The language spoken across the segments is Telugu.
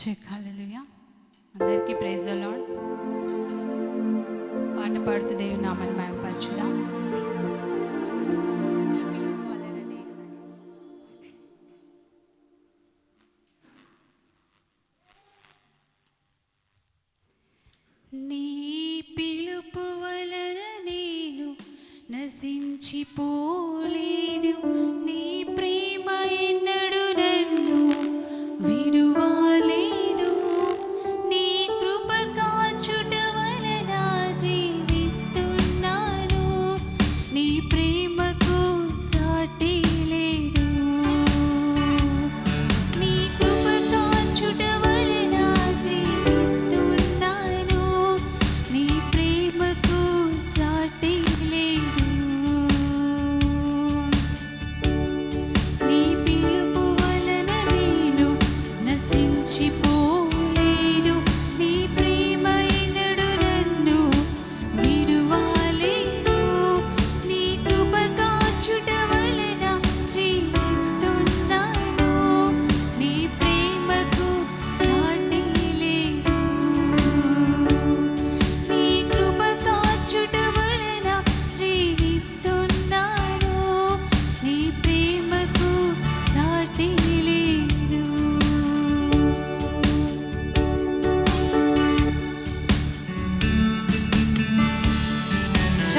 చెక్కాలలుయా అందరికీ ప్రైజ్ అలాడ్ పాట పాడుతూ దేవుని నామని మేము పరచుదాం నీ పిలుపు వలన నశించిపోలేదు.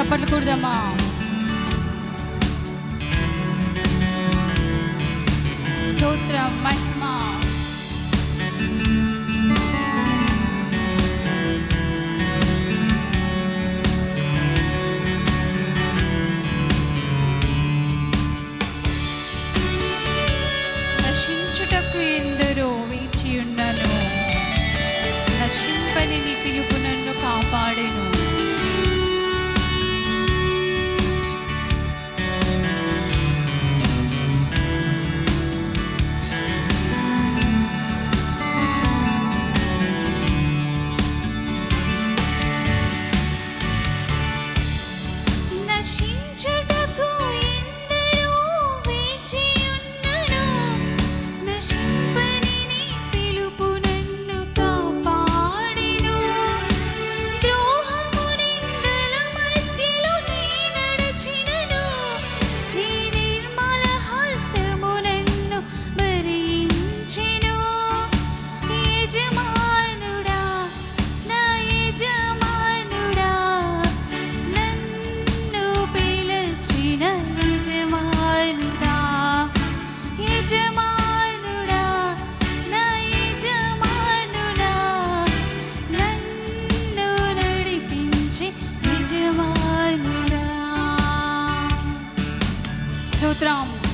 పాటలు కూడదమ్మా స్తోత్రం మహిమ నశించుటకు ఎందరో వేచి ఉన్నాను నశింపని పిలుపు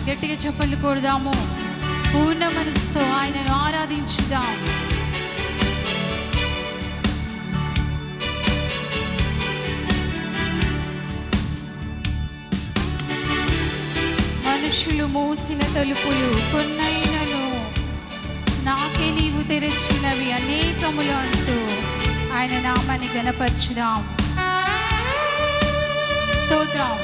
గట్టిగా చెప్పలు కొడదాము. పూర్ణ మనసుతో ఆయనను ఆరాధించుదాం మనుషులు మూసిన తలుపులు కొన్నైనను నాకే నీవు తెరచినవి అనేకములు అంటూ ఆయన నామాన్ని గనపరచుదాం స్తోత్రం.